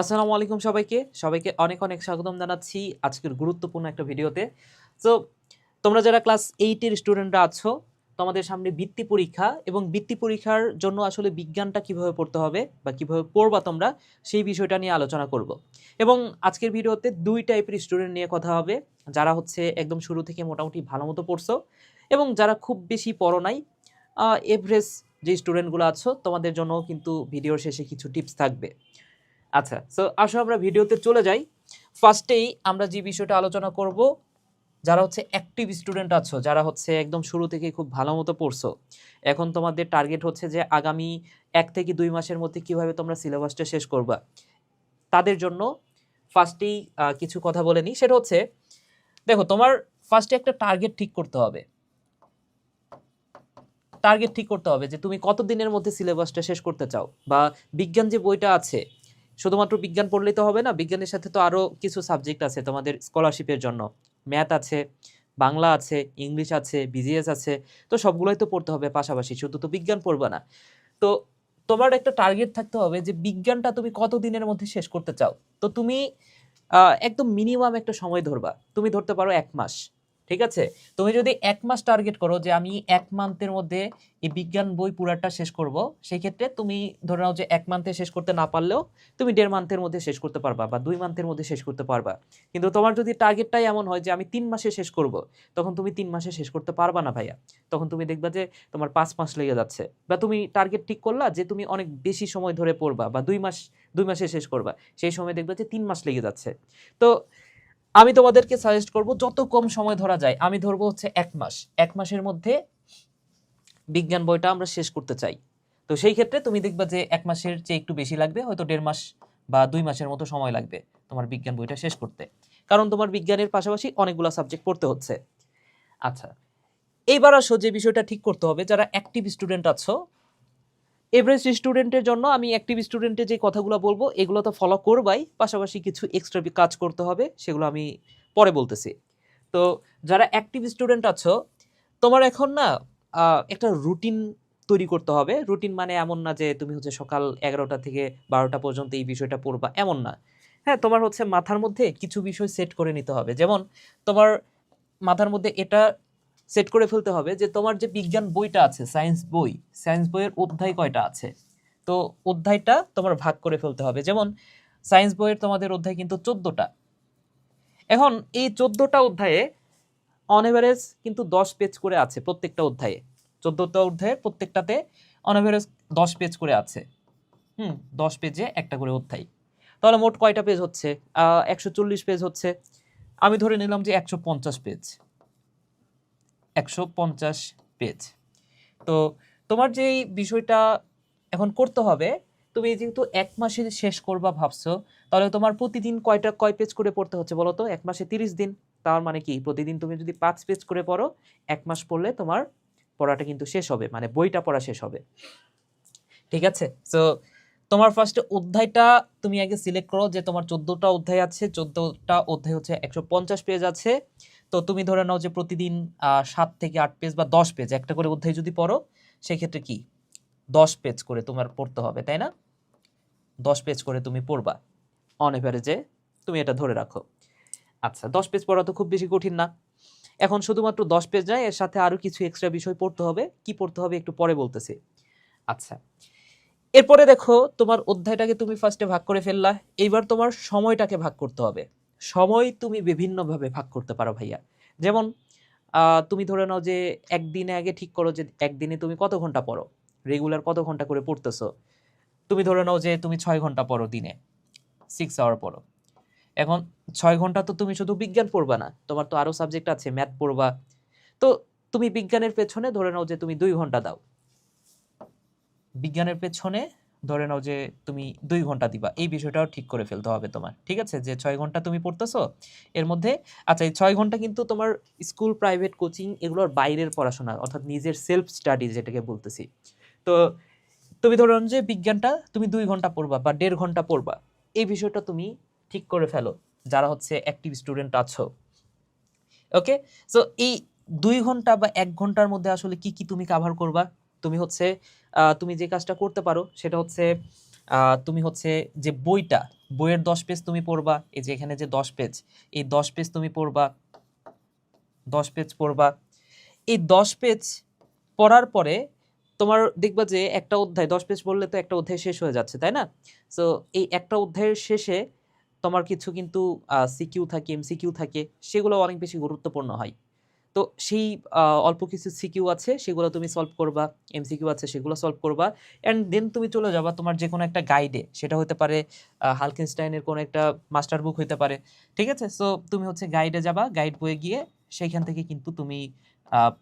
আসসালামু আলাইকুম সবাইকে। সবাইকে অনেক অনেক স্বাগতম জানাচ্ছি আজকের গুরুত্বপূর্ণ একটা ভিডিওতে। সো তোমরা যারা ক্লাস এইটের স্টুডেন্টরা আছো, তোমাদের সামনে বৃত্তি পরীক্ষা এবং বৃত্তি পরীক্ষার জন্য আসলে বিজ্ঞানটা কীভাবে পড়তে হবে বা কীভাবে পড়বা তোমরা, সেই বিষয়টা নিয়ে আলোচনা করব। এবং আজকের ভিডিওতে দুই টাইপের স্টুডেন্ট নিয়ে কথা হবে, যারা হচ্ছে একদম শুরু থেকে মোটামুটি ভালো মতো পড়ছো এবং যারা খুব বেশি পড়ো নাই এভারেজ যে স্টুডেন্টগুলো আছো, তোমাদের জন্য কিন্তু ভিডিওর শেষে কিছু টিপস থাকবে। আচ্ছা সো আসো আমরা ভিডিওতে চলে যাই। ফার্স্টেই আমরা যে বিষয়টা আলোচনা করব, যারা হচ্ছে অ্যাক্টিভ স্টুডেন্ট আছো, যারা হচ্ছে একদম শুরু থেকে খুব ভালো মতো পড়ছো, এখন তোমাদের টার্গেট হচ্ছে যে আগামী এক থেকে দুই মাসের মধ্যে কীভাবে তোমরা সিলেবাসটা শেষ করবা। তাদের জন্য ফার্স্টেই কিছু কথা বলে নিই। সেটা হচ্ছে, দেখো, তোমার ফার্স্টে একটা টার্গেট ঠিক করতে হবে। টার্গেট ঠিক করতে হবে যে তুমি কত দিনের মধ্যে সিলেবাসটা শেষ করতে চাও, বা বিজ্ঞান যে বইটা আছে শুধুমাত্র বিজ্ঞান পড়লেই তো হবে না, বিজ্ঞানের সাথে তো আরও কিছু সাবজেক্ট আছে তোমাদের স্কলারশিপের জন্য। ম্যাথ আছে, বাংলা আছে ইংলিশ আছে বিজিএস আছে, তো সবগুলোই তো পড়তে হবে পাশাপাশি, শুধু তো বিজ্ঞান পড়বে না। তো তোমার একটা টার্গেট থাকতে হবে যে বিজ্ঞানটা তুমি কত দিনের মধ্যে শেষ করতে চাও? তো তুমি একদম মিনিমাম একটা সময় ধরবা। তুমি ধরতে পারো এক মাস। ঠিক আছে? তুমি যদি এক মাস টার্গেট করো যে আমি এক মান্থের মধ্যে এই বিজ্ঞান বই পুরাটা শেষ করব সেই ক্ষেত্রে তুমি ধরে নাও যে এক মান্থে শেষ করতে না পারলেও তুমি দেড় মান্থের মধ্যে শেষ করতে পারবা বা দুই মান্থের মধ্যে শেষ করতে পারবা। কিন্তু তোমার যদি টার্গেটটাই এমন হয় যে আমি তিন মাসে শেষ করব, তখন তুমি তিন মাসে শেষ করতে পারবা না ভাইয়া। তখন তুমি দেখবা যে তোমার পাঁচ মাস লেগে যাচ্ছে। বা তুমি টার্গেট ঠিক করলা যে তুমি অনেক বেশি সময় ধরে পড়বা বা দুই মাস, দুই মাসে শেষ করবা, সেই সময় দেখবা যে তিন মাস লেগে যাচ্ছে। তো আমি তোমাদেরকে সাজেস্ট করব, যত কম সময় ধরা যায়, আমি ধরবো হচ্ছে এক মাস। এক মাসের মধ্যে বিজ্ঞান বইটা আমরা শেষ করতে চাই। তো সেই ক্ষেত্রে তুমি দেখবা যে এক মাসের চেয়ে একটু বেশি লাগবে, হয়তো দেড় মাস বা দুই মাসের মতো সময় লাগবে তোমার বিজ্ঞান বইটা শেষ করতে। কারণ তোমার বিজ্ঞানের পাশাপাশি অনেকগুলো সাবজেক্ট পড়তে হচ্ছে। আচ্ছা এইবার আসো যে বিষয়টা ঠিক করতে হবে, যারা অ্যাক্টিভ স্টুডেন্ট আছো এভারেজ স্টুডেন্টের জন্য আমি অ্যাক্টিভ স্টুডেন্টের যে কথাগুলো বলব, এগুলো তো ফলো করবাই, পাশাপাশি কিছু এক্সট্রা কাজ করতে হবে, সেগুলো আমি পরে বলতেছি। তো যারা অ্যাক্টিভ স্টুডেন্ট আছো, তোমার এখন না একটা রুটিন তৈরি করতে হবে। রুটিন মানে এমন না যে তুমি হচ্ছে সকাল এগারোটা থেকে বারোটা পর্যন্ত এই বিষয়টা পড়বা, এমন না। হ্যাঁ তোমার হচ্ছে মাথার মধ্যে কিছু বিষয় সেট করে নিতে হবে। যেমন তোমার মাথার মধ্যে এটা সেট করে ফেলতে হবে যে তোমার যে বিজ্ঞান বইটা আছে সায়েন্স বই সায়েন্স বইয়ের অধ্যায় কয়টা আছে? তো অধ্যায়টা তোমার ভাগ করে ফেলতে হবে। যেমন সায়েন্স বইয়ের তোমাদের অধ্যায় কিন্তু চোদ্দোটা। এখন এই চোদ্দোটা অধ্যায়ে অন এভারেজ কিন্তু দশ পেজ করে আছে প্রত্যেকটা অধ্যায়ে। চোদ্দোটা অধ্যায়ের প্রত্যেকটাতে অন এভারেজ দশ পেজ করে আছে। হুম, দশ পেজে একটা করে অধ্যায়। তাহলে মোট কয়টা পেজ হচ্ছে? একশো চল্লিশ পেজ হচ্ছে। আমি ধরে নিলাম যে একশো পঞ্চাশ পেজ একশো পঞ্চাশ পেজ। তো তোমার যে এই বিষয়টা এখন করতে হবে, তুমি যেহেতু এক মাসে শেষ করবা ভাবছ, তাহলে তোমার প্রতিদিন কয়টা, কয় পেজ করে পড়তে হচ্ছে বলো তো? এক মাসে তিরিশ দিন। তার মানে কি? প্রতিদিন তুমি যদি পাঁচ পেজ করে পড়ো, এক মাস পড়লে তোমার পড়াটা কিন্তু শেষ হবে মানে বইটা পড়া শেষ হবে। ঠিক আছে? সো তোমার ফার্স্টে অধ্যায়টা তুমি আগে সিলেক্ট করো যে তোমার চোদ্দোটা অধ্যায় আছে, চোদ্দোটা অধ্যায় হচ্ছে একশো পঞ্চাশ পেজ আছে। তো তুমি ধরে নাও যে প্রতিদিন সাত থেকে আট পেজ বা দশ পেজ একটা করে অধ্যায় যদি পড়ো, সেক্ষেত্রে কি? দশ পেজ করে তোমার পড়তে হবে, তাই না? দশ পেজ করে তুমি পড়বা। অন এভারেজে তুমি এটা ধরে রাখো। আচ্ছা দশ পেজ পড়া তো খুব বেশি কঠিন না। এখন শুধুমাত্র দশ পেজ নয়, এর সাথে আরও কিছু এক্সট্রা বিষয় পড়তে হবে। কি পড়তে হবে একটু পরে বলতেছি। আচ্ছা এরপরে দেখো তোমার অধ্যায়টাকে তুমি ফার্স্টে ভাগ করে ফেললা। এইবার তোমার সময়টাকে ভাগ করতে হবে। সময় তুমি বিভিন্নভাবে ভাগ করতে পারো ভাইয়া। যেমন তুমি ধরে নাও যে একদিনে আগে ঠিক করো যে একদিনে তুমি কত ঘণ্টা পড়ো? রেগুলার কত ঘণ্টা করে পড়তেছো? তুমি ধরে নাও যে তুমি ছয় ঘণ্টা পড়ো দিনে। সিক্স আওয়ার পড়ো। এখন ছয় ঘণ্টা তো তুমি শুধু বিজ্ঞান পড়বা না, তোমার তো আরও সাবজেক্ট আছে ম্যাথ পড়বা। তো তুমি বিজ্ঞানের পেছনে ধরে নাও যে তুমি দুই ঘণ্টা দাও। বিজ্ঞানের পেছনে ধরে নাও যে তুমি দুই ঘণ্টা দিবা, এই বিষয়টাও ঠিক করে ফেলতে হবে তোমার, ঠিক আছে? যে ছয় ঘণ্টা তুমি পড়তেছো, এর মধ্যে আচ্ছা এই ছয় ঘণ্টা কিন্তু তোমার স্কুল, প্রাইভেট কোচিং এগুলোর বাইরের পড়াশোনা, অর্থাৎ নিজের সেলফ স্টাডি যেটাকে বলতেছি। তো তুমি ধরো যে বিজ্ঞানটা তুমি দুই ঘণ্টা পড়বা বা দেড় ঘণ্টা পড়বা, এই বিষয়টা তুমি ঠিক করে ফেলো, যারা হচ্ছে অ্যাক্টিভ স্টুডেন্ট আছো। ওকে সো এই দুই ঘণ্টা বা এক ঘণ্টার মধ্যে আসলে কি কি তুমি কাভার করবা? তুমি হচ্ছে তুমি যে কাজটা করতে পারো সেটা হচ্ছে তুমি হচ্ছে যে বইটা, বইয়ের দশ পেজ তুমি পড়বা, এই যে এখানে যে দশ পেজ, এই দশ পেজ তুমি পড়বা, দশ পেজ পড়বা। এই দশ পেজ পড়ার পরে তোমার দেখবা যে একটা অধ্যায়, দশ পেজ পড়লে তো একটা অধ্যায় শেষ হয়ে যাচ্ছে, তাই না? সো এই একটা অধ্যায়ের শেষে তোমার কিছু কিন্তু সিকিউ থাকে এমসিকিউ থাকে, সেগুলো অনেক বেশি গুরুত্বপূর্ণ হয়। তো সেই অল্প কিছু সিকিউ আছে, সেগুলো তুমি সলভ করবা এমসিকিউ আছে, সেগুলো সলভ করবা। অ্যান্ড দেন তুমি চলে যাবা তোমার যে কোনো একটা গাইডে সেটা হতে পারে হালকিনস্টাইনের কোনো একটা মাস্টার বুক হতে পারে। ঠিক আছে? সো তুমি হচ্ছে গাইডে যাবা গাইড বইয়ে গিয়ে সেইখান থেকে কিন্তু তুমি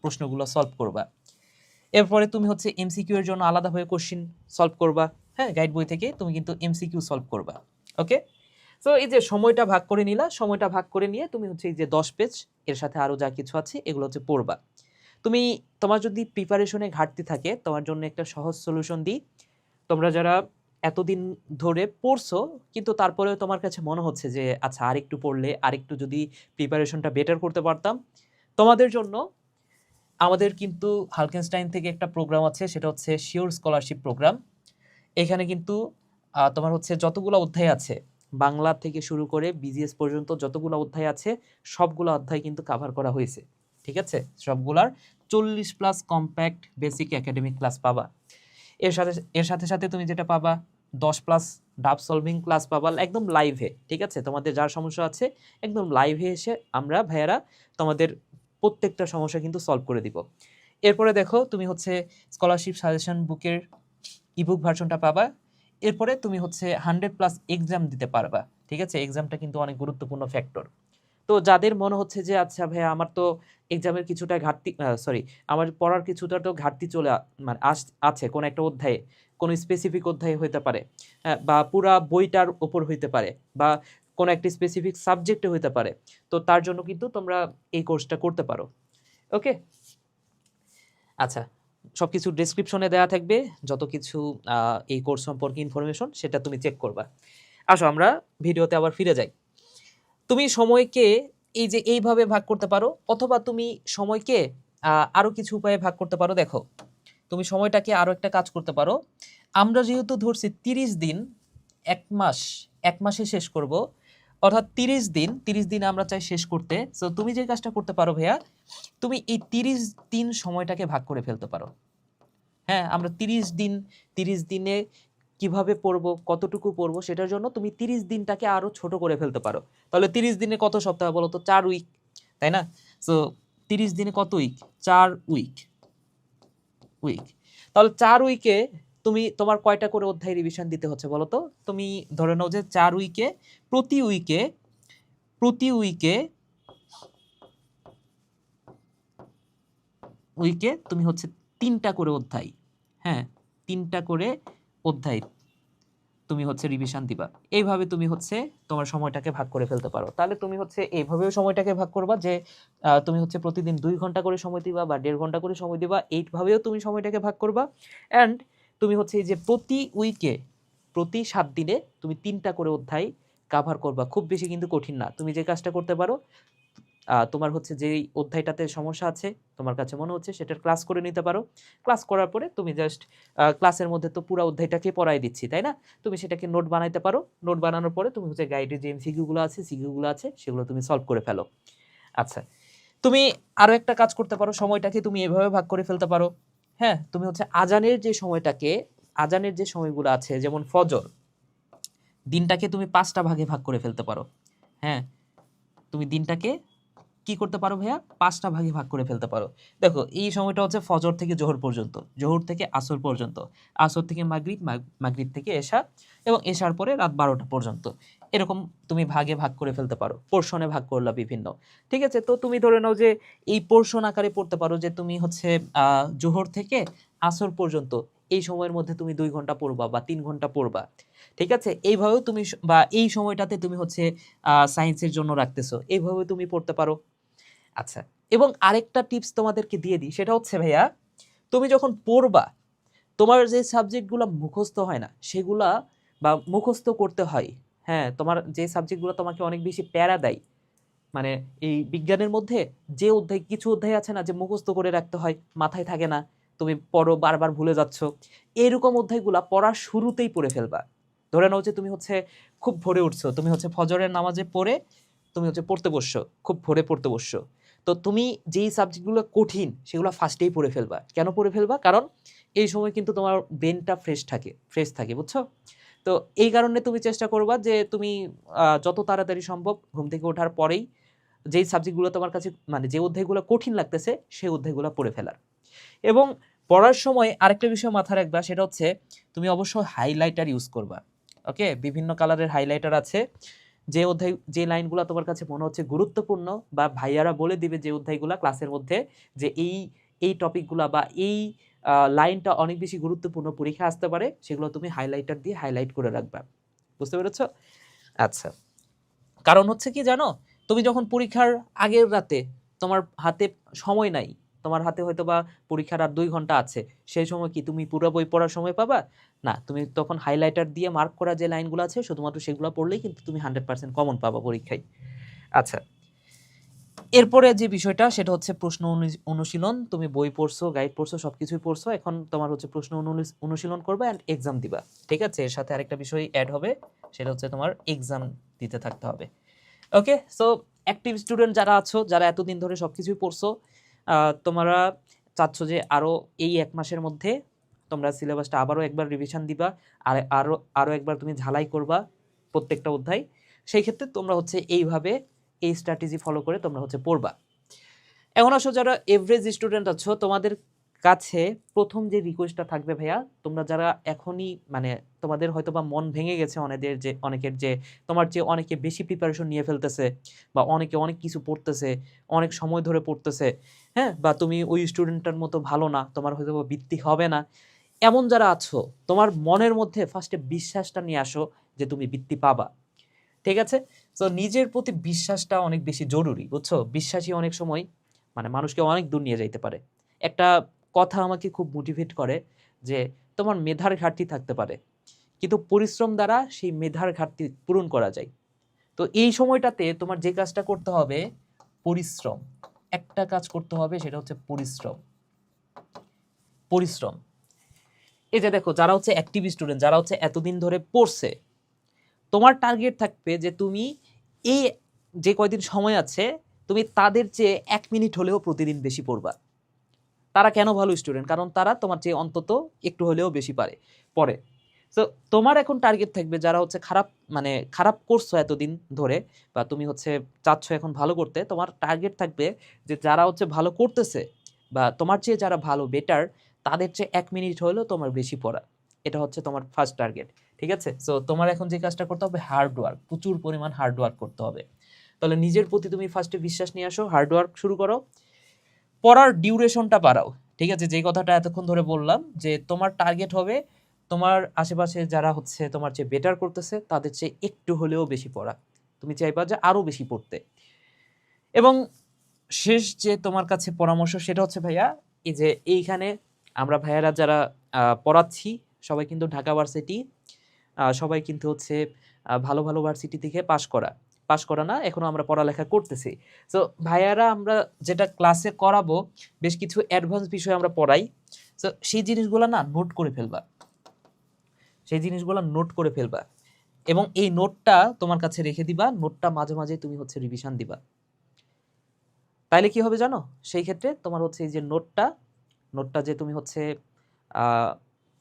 প্রশ্নগুলো সলভ করবা। এরপরে তুমি হচ্ছে এমসিকিউ এর জন্য আলাদাভাবে কোশ্চিন সলভ করবা। হ্যাঁ? গাইড বই থেকে তুমি কিন্তু এমসিকিউ সলভ করবা। ওকে সো এই যে সময়টা ভাগ করে নিলা, সময়টা ভাগ করে নিয়ে তুমি হচ্ছে এই যে দশ পেজ এর সাথে আরও যা কিছু আছে, এগুলো হচ্ছে পড়বা। তুমি, তোমার যদি প্রিপারেশনে ঘাটতি থাকে, তোমার জন্য একটা সহজ সলিউশন দিই। তোমরা যারা এতদিন ধরে পড়ছো, কিন্তু তারপরেও তোমার কাছে মনে হচ্ছে যে আচ্ছা আরেকটু পড়লে, আরেকটু যদি প্রিপারেশনটা বেটার করতে পারতাম। তোমাদের জন্য আমাদের কিন্তু হালকেনস্টাইন থেকে একটা প্রোগ্রাম আছে, সেটা হচ্ছে শিওর স্কলারশিপ প্রোগ্রাম এখানে কিন্তু তোমার হচ্ছে যতগুলো অধ্যায় আছে বাংলা থেকে শুরু করে বিজিএস পর্যন্ত যতগুলো অধ্যায় আছে, সবগুলো অধ্যায় কিন্তু কাভার করা হয়েছে। ঠিক আছে? সবগুলার চল্লিশ plus compact basic academic class পাবা। এর সাথে এর সাথে সাথে তুমি যেটা পাবা, দশ প্লাস ডাব সলভিং ক্লাস পাবা, একদম লাইভে ঠিক আছে? তোমাদের যার সমস্যা আছে, একদম লাইভে এসে আমরা ভাইয়ারা তোমাদের প্রত্যেকটা সমস্যা কিন্তু সলভ করে দিব। এরপরে দেখো, তুমি হচ্ছে স্কলারশিপ সাজেশন বুকের ইবুক ভার্সনটা পাবা। এরপরে তুমি হচ্ছে হান্ড্রেড প্লাস এক্সাম দিতে পারবা, ঠিক আছে? এক্সামটা কিন্তু অনেক গুরুত্বপূর্ণ ফ্যাক্টর তো যাদের মনে হচ্ছে যে আচ্ছা ভাইয়া, আমার তো এক্সামের কিছুটা ঘাটতি সরি আমার পড়ার কিছুটা তো ঘাটতি চলে মানে আস- আছে, কোনো একটা অধ্যায়ে, কোনো স্পেসিফিক অধ্যায়ে হইতে পারে বা পুরা বইটার ওপর হইতে পারে, বা কোনো একটি স্পেসিফিক সাবজেক্টে হইতে পারে, তো তার জন্য কিন্তু তোমরা এই কোর্সটা করতে পারো। ওকে আচ্ছা সব কিছু ডিসক্রিপশনে দেওয়া থাকবে যত কিছু এই কোর্স সম্পর্কে ইনফরমেশন সেটা তুমি চেক করবা। আসো আমরা ভিডিওতে আবার ফিরে যাই। তুমি সময়কে এই যে এইভাবে ভাগ করতে পারো অথবা তুমি সময়কে আহ, আরও কিছু উপায়ে ভাগ করতে পারো দেখো। তুমি সময়টাকে আরও একটা কাজ করতে পারো। আমরা যেহেতু ধরছি তিরিশ দিন এক মাস এক মাসে শেষ করব অর্থাৎ তিরিশ দিন তিরিশ দিন আমরা চাই শেষ করতে। তো তুমি যে কাজটা করতে পারো ভাইয়া, তুমি এই তিরিশ দিন সময়টাকে ভাগ করে ফেলতে পারো। হ্যাঁ আমরা তিরিশ দিন, তিরিশ দিনে কীভাবে পড়ব, কতটুকু পড়ব, সেটার জন্য তুমি তিরিশ দিনটাকে আরও ছোট করে ফেলতে পারো। তাহলে তিরিশ দিনে কত সপ্তাহ, বলো তো? চার উইক তাই না? সো তিরিশ দিনে কত উইক চার উইক উইক তাহলে চার উইকে তুমি তোমার কয়টা করে অধ্যায় রিভিশন দিতে হচ্ছে বলো তো? তুমি ধরে নাও যে চার উইকে, প্রতি উইকে প্রতি উইকে উইকে তুমি হচ্ছে তিনটা করে অধ্যায় হ্যাঁ তিনটা করে অধ্যায় তুমি হচ্ছে রিভিশন দিবা। এইভাবে তুমি হচ্ছে তোমার সময়টাকে ভাগ করে ফেলতে পারো। তাহলে তুমি হচ্ছে এইভাবেও সময়টাকে ভাগ করবা যে তুমি হচ্ছে প্রতিদিন দুই ঘণ্টা করে সময় দিবা বা দেড় ঘণ্টা করে সময় দিবা, এইভাবেও তুমি সময়টাকে ভাগ করবা। অ্যান্ড তুমি হচ্ছে এই যে প্রতি উইকে প্রতি সাত দিনে তুমি তিনটা করে অধ্যায় কাভার করবা। খুব বেশি কিন্তু কঠিন না। তুমি যে কাজটা করতে পারো তোমার হচ্ছে যেই অধ্যায়টাতে সমস্যা আছে, তোমার কাছে মনে হচ্ছে সেটার ক্লাস করে নিতে পারো। ক্লাস করার পরে তুমি জাস্ট ক্লাসের মধ্যে তো পুরো অধ্যায়টাকে পড়াই দিচ্ছি, তাই না? তুমি সেটাকে নোট বানাইতে পারো। নোট বানানোর পরে তুমি হচ্ছে গাইডে যে এমসিকিউগুলো আছে সিকিউগুলো আছে, সেগুলো তুমি সলভ করে ফেলো। আচ্ছা তুমি আরও একটা কাজ করতে পারো। সময়টাকে তুমি এভাবে ভাগ করে ফেলতে পারো। হ্যাঁ তুমি হচ্ছে আজানের যে সময়টাকে, আজানের যে সময়গুলো আছে, যেমন ফজর, দিনটাকে তুমি পাঁচটা ভাগে ভাগ করে ফেলতে পারো। হ্যাঁ তুমি দিনটাকে কি করতে পারো ভাইয়া? পাঁচটা ভাগে ভাগ করে ফেলতে পারো। দেখো, এই সময়টা হচ্ছে ফজর থেকে জোহর পর্যন্ত, জোহর থেকে আসর পর্যন্ত, আসর থেকে মাগরিব, মাগ- মাগরিব থেকে এশা এবং এশার পরে রাত বারোটা পর্যন্ত। এরকম তুমি ভাগে ভাগ করে ফেলতে পারো পোর্শনে ভাগ করলা বিভিন্ন। ঠিক আছে? তো তুমি ধরে নাও যে এই পোর্শন আকারে পড়তে পারো যে তুমি হচ্ছে জোহর থেকে আসর পর্যন্ত এই সময়ের মধ্যে তুমি দুই ঘণ্টা পড়বা বা তিন ঘণ্টা পড়বা। ঠিক আছে? এইভাবেও তুমি বা এই সময়টাতে তুমি হচ্ছে সায়েন্সের জন্য রাখতেছো, এইভাবে তুমি পড়তে পারো। আচ্ছা এবং আরেকটা টিপস তোমাদেরকে দিয়ে দিই, সেটা হচ্ছে ভাইয়া, তুমি যখন পড়বা, তোমার যে সাবজেক্টগুলো মুখস্থ হয় না, সেগুলা বা মুখস্থ করতে হয় হ্যাঁ তোমার যে সাবজেক্টগুলো তোমাকে অনেক বেশি প্যারা দেয় মানে এই বিজ্ঞানের মধ্যে যে অধ্যায়, কিছু অধ্যায় আছে না যে মুখস্থ করে রাখতে হয়, মাথায় থাকে না, তুমি পড়ো, বারবার ভুলে যাচ্ছ, এরকম অধ্যায়গুলা পড়ার শুরুতেই পড়ে ফেলবা। ধরে নাও যে তুমি হচ্ছে খুব ভোরে উঠছো, তুমি হচ্ছে ফজরের নামাজে পড়ে তুমি হচ্ছে পড়তে বসছো, খুব ভোরে পড়তে বসছো। তো তুমি যেই সাবজেক্টগুলো কঠিন, সেগুলো ফার্স্টেই পড়ে ফেলবা। কেন পড়ে ফেলবা? কারণ এই সময় কিন্তু তোমার ব্রেনটা ফ্রেশ থাকে ফ্রেশ থাকে, বুঝছ? তো এই কারণে তুমি চেষ্টা করবা যে তুমি যত তাড়াতাড়ি সম্ভব ঘুম থেকে ওঠার পরেই যেই সাবজেক্টগুলো তোমার কাছে মানে যে অধ্যায়গুলো কঠিন লাগতেছে সেই অধ্যায়গুলো পড়ে ফেলার। এবং পড়ার সময় আরেকটা বিষয় মাথায় রাখবা, সেটা হচ্ছে তুমি অবশ্যই হাইলাইটার ইউজ করবা। ওকে বিভিন্ন কালারের হাইলাইটার আছে। যে অধ্যায়, যে লাইনগুলো তোমার কাছে মনে হচ্ছে গুরুত্বপূর্ণ বা ভাইয়ারা বলে দিবে যে অধ্যায়গুলো ক্লাসের মধ্যে যে এই এই টপিকগুলো বা এই লাইনটা অনেক বেশি গুরুত্বপূর্ণ পরীক্ষা আসতে পারে, সেগুলো তুমি হাইলাইটার দিয়ে হাইলাইট করে রাখবা। বুঝতে পেরেছ? আচ্ছা। কারণ হচ্ছে কি জানো? তুমি যখন পরীক্ষার আগের রাতে তোমার হাতে সময় নাই, তোমার হাতে হয়তো বা পরীক্ষার আর দুই ঘণ্টা আছে, সেই সময় কি তুমি পুরো বই পড়ার সময় পাবা? না, তুমি তখন হাইলাইটার দিয়ে মার্ক করা যে লাইনগুলো আছে, শুধুমাত্র সেগুলো পড়লেই কিন্তু তুমি হান্ড্রেড পার্সেন্ট কমন পাবা পরীক্ষায়। আচ্ছা। এরপরে যে বিষয়টা, সেটা হচ্ছে প্রশ্ন অনু- অনুশীলন। তুমি বই পড়ছো গাইড পড়ছো সব কিছুই পড়ছো, এখন তোমার হচ্ছে প্রশ্ন অনুশীলন করবে অ্যান্ড এক্সাম দিবা। ঠিক আছে? এর সাথে আরেকটা বিষয় অ্যাড হবে, সেটা হচ্ছে তোমার এক্সাম দিতে থাকতে হবে। ওকে সো অ্যাক্টিভ স্টুডেন্ট যারা আছো, যারা এতদিন ধরে সব কিছুই পড়ছো তোমরা চাচ্ছ যে আরও এই এক মাসের মধ্যে তোমরা সিলেবাসটা আবারও একবার রিভিশন দিবা, আর আরও আরও একবার তুমি ঝালাই করবা প্রত্যেকটা অধ্যায়। সেই ক্ষেত্রে তোমরা হচ্ছে এইভাবে এই স্ট্র্যাটেজি ফলো করে তোমরা হচ্ছে পড়বা। এখন আসো যারা এভারেজ স্টুডেন্ট আছো, তোমাদের কাছে প্রথম যে রিকোয়েস্টটা থাকবে ভাইয়া, তোমরা যারা এখনই মানে তোমাদের হয়তো বা মন ভেঙে গেছে অনেকের যে অনেকের যে, তোমার যে অনেকে বেশি প্রিপারেশন নিয়ে ফেলতেছে বা অনেকে অনেক কিছু পড়তেছে, অনেক সময় ধরে পড়তেছে হ্যাঁ? বা তুমি ওই স্টুডেন্টটার মতো ভালো না, তোমার হয়তো বা বৃত্তি হবে না। এমন যারা আছো, তোমার মনের মধ্যে ফার্স্টে বিশ্বাসটা নিয়ে আসো যে তুমি বৃত্তি পাবা। ঠিক আছে? তো নিজের প্রতি বিশ্বাসটা অনেক বেশি জরুরি, বুঝছ? বিশ্বাসী অনেক সময় মানে মানুষকে অনেক দূর নিয়ে যাইতে পারে। একটা কথা আমাকে খুব মোটিভেট করে যে, তোমার মেধার ঘাটতি থাকতে পারে, কিন্তু পরিশ্রম দ্বারা সেই মেধার ঘাটতি পূরণ করা যায়। তো এই সময়টাতে তোমার যে কাজটা করতে হবে, পরিশ্রম। একটা কাজ করতে হবে, সেটা হচ্ছে পরিশ্রম। পরিশ্রম। এই যে দেখো, যারা হচ্ছে অ্যাক্টিভ স্টুডেন্ট যারা হচ্ছে এতদিন ধরে পড়ছে তোমার টার্গেট থাকবে যে তুমি এই যে কয়দিন সময় আছে, তুমি তাদের চেয়ে এক মিনিট হলেও প্রতিদিন বেশি পড়বা। তারা কেন ভালো স্টুডেন্ট কারণ তারা তোমার চেয়ে অন্তত একটু হলেও বেশি পারে, পড়ে। তো তোমার এখন টার্গেট থাকবে যারা হচ্ছে খারাপ মানে খারাপ করছ এতদিন ধরে বা তুমি হচ্ছে চাচ্ছ এখন ভালো করতে, তোমার টার্গেট থাকবে যে যারা হচ্ছে ভালো করতেছে বা তোমার চেয়ে যারা ভালো বেটার তাদের চেয়ে এক মিনিট হলেও তোমার বেশি পড়া। এটা হচ্ছে তোমার ফার্স্ট টার্গেট ঠিক আছে? সো তোমার এখন যে কাজটা করতে হবে হার্ড ওয়ার্ক প্রচুর পরিমাণ হার্ডওয়ার্ক করতে হবে। তাহলে নিজের প্রতি তুমি ফার্স্টে বিশ্বাস নিয়ে আসো হার্ড ওয়ার্ক শুরু করো। পড়ার ডিউরেশনটা বাড়াও, ঠিক আছে? যে কথাটা এতক্ষণ ধরে বললাম, যে তোমার টার্গেট হবে তোমার আশেপাশে যারা হচ্ছে তোমার চেয়ে বেটার করতেছে, তাদের চেয়ে একটু হলেও বেশি পড়া। তুমি চাইবা যে আরও বেশি পড়তে। এবং শেষ যে তোমার কাছে পরামর্শ, সেটা হচ্ছে ভাইয়া, এই যে এইখানে আমরা ভাইয়ারা যারা পড়াচ্ছি সবাই কিন্তু ঢাকা ভার্সিটি সবাই কিন্তু হচ্ছে ভালো ভালো ভার্সিটি থেকে পাশ করা পাশ করা না, এখনও আমরা পড়ালেখা করতেছি। তো ভাইয়ারা, আমরা যেটা ক্লাসে করাবো, বেশ কিছু অ্যাডভান্স বিষয় আমরা পড়াই। তো সেই জিনিসগুলো না নোট করে ফেলবা। সেই জিনিসগুলো নোট করে ফেলবা। এবং এই নোটটা তোমার কাছে রেখে দিবা নোটটা মাঝে মাঝে তুমি হচ্ছে রিভিশন দিবা। তাইলে কি হবে জানো? সেই ক্ষেত্রে তোমার হচ্ছে এই যে নোটটা নোটটা যে তুমি হচ্ছে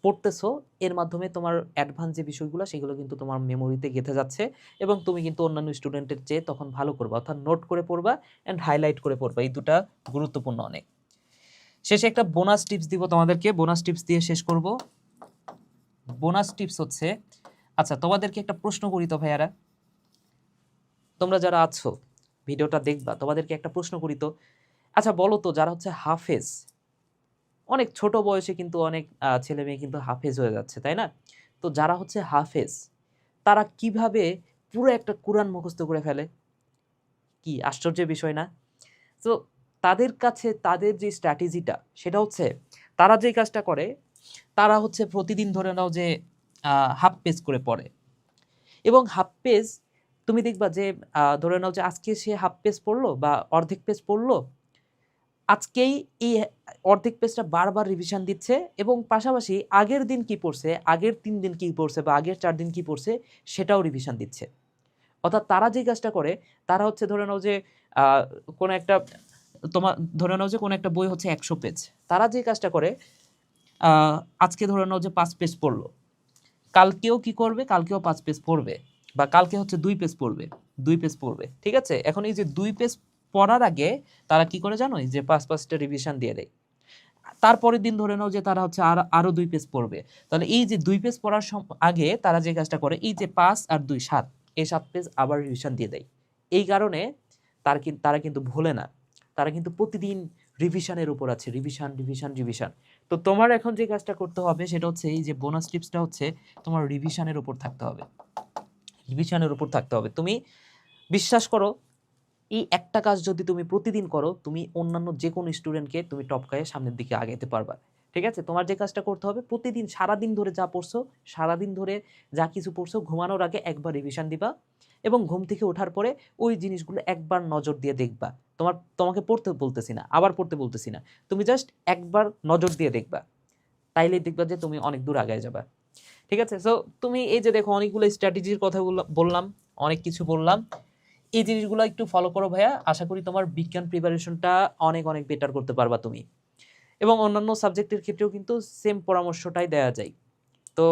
পড়তেছো, এর মাধ্যমে তোমার অ্যাডভান্স যে বিষয়গুলো, সেগুলো কিন্তু তোমার মেমোরিতে গেঁথে যাচ্ছে এবং তুমি কিন্তু অন্যান্য স্টুডেন্টের চেয়ে তখন ভালো করবা। অর্থাৎ নোট করে পড়বা অ্যান্ড হাইলাইট করে পড়বা। এই দুটা গুরুত্বপূর্ণ অনেক। শেষে একটা বোনাস টিপস দিব তোমাদেরকে। বোনাস টিপস দিয়ে শেষ করব। বোনাস টিপস হচ্ছে আচ্ছা তোমাদেরকে একটা প্রশ্ন করি তো ভাইয়ারা। তোমরা যারা আছো, ভিডিওটা দেখবা, তোমাদেরকে একটা প্রশ্ন করি তো। আচ্ছা বলো তো, যারা হচ্ছে হাফেজ অনেক ছোট বয়সে কিন্তু অনেক ছেলে মেয়ে কিন্তু হাফেজ হয়ে যাচ্ছে, তাই না? তো যারা হচ্ছে হাফেজ, তারা কীভাবে পুরো একটা কোরআন মুখস্থ করে ফেলে? কি, আশ্চর্যের বিষয় না? তো তাদের কাছে তাদের যে স্ট্র্যাটেজিটা সেটা হচ্ছে তারা যে কাজটা করে, তারা হচ্ছে প্রতিদিন ধরে নাও যে হাফ পেজ করে পড়ে। এবং হাফ পেজ তুমি দেখবা যে ধরে নাও যে আজকে সে হাফ পেজ পড়ল বা অর্ধেক পেজ পড়ল আজকেই এই অর্ধেক পেজটা বারবার রিভিশন দিচ্ছে এবং পাশাপাশি আগের দিন কি পড়ছে, আগের তিন দিন কি পড়ছে বা আগের চার দিন কি পড়ছে, সেটাও রিভিশন দিচ্ছে। অর্থাৎ তারা যে কাজটা করে, তারা হচ্ছে ধরে নাও যে কোনো একটা তোমার ধরে নাও যে কোনো একটা বই হচ্ছে একশো পেজ তারা যে কাজটা করে আজকে ধরে নাও যে পাঁচ পেজ পড়ল। কালকেও কি করবে? কালকেও পাঁচ পেজ পড়বে। বা কালকে হচ্ছে দুই পেজ পড়বে। দুই পেজ পড়বে। ঠিক আছে? এখন এই যে দুই পেজ পড়ার আগে তারা কি করে জানো যে পাঁচ পাঁচটা রিভিশন দিয়ে দেয়। তারপরের দিন ধরে নাও যে তারা হচ্ছে আর আরও দুই পেজ পড়বে। তাহলে এই যে দুই পেজ পড়ার আগে তারা যে কাজটা করে, এই যে পাঁচ আর দুই সাত, এই সাত পেজ আবার রিভিশন দিয়ে দেয়। এই কারণে তার তারা কিন্তু ভোলে না। তারা কিন্তু প্রতিদিন রিভিশনের উপর আছে। রিভিশন রিভিশন রিভিশন তো তোমার এখন যে কাজটা করতে হবে, সেটা হচ্ছে এই যে বোনাস টিপসটা হচ্ছে তোমার রিভিশনের উপর থাকতে হবে। রিভিশনের উপর থাকতে হবে। তুমি বিশ্বাস করো এই একটা কাজ যদি তুমি প্রতিদিন করো, তুমি অন্যান্য যে কোনো স্টুডেন্টকে তুমি টপকায়ে সামনের দিকে আগাইতে পারবা। ঠিক আছে? তোমার যে কাজটা করতে হবে, প্রতিদিন সারাদিন ধরে যা পড়ছো, সারাদিন ধরে যা কিছু পড়ছো, ঘুমানোর আগে একবার রিভিশন দিবা এবং ঘুম থেকে ওঠার পরে ওই জিনিসগুলো একবার নজর দিয়ে দেখবা। তোমার, তোমাকে পড়তে বলতেছি না, আবার পড়তে বলতেছি না। তুমি জাস্ট একবার নজর দিয়ে দেখবা। তাইলে দেখবা যে তুমি অনেক দূর আগায় যাবা। ঠিক আছে? সো তুমি এই যে দেখো, অনেকগুলো স্ট্র্যাটেজির কথা বললা- বললাম, অনেক কিছু বললাম। এই জিনিসগুলো একটু ফলো করো ভাইয়া। আশা করি তোমার বিজ্ঞান প্রিপারেশনটা অনেক অনেক বেটার করতে পারবা তুমি। এবং অন্যান্য সাবজেক্টের ক্ষেত্রেও কিন্তু সেম পরামর্শটাই দেওয়া যায়। তো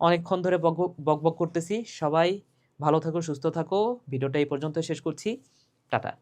অনেকক্ষণ ধরে বক বক বক করতেছি। সবাই ভালো থাকো, সুস্থ থাকো। ভিডিওটা এই পর্যন্ত শেষ করছি। টাটা।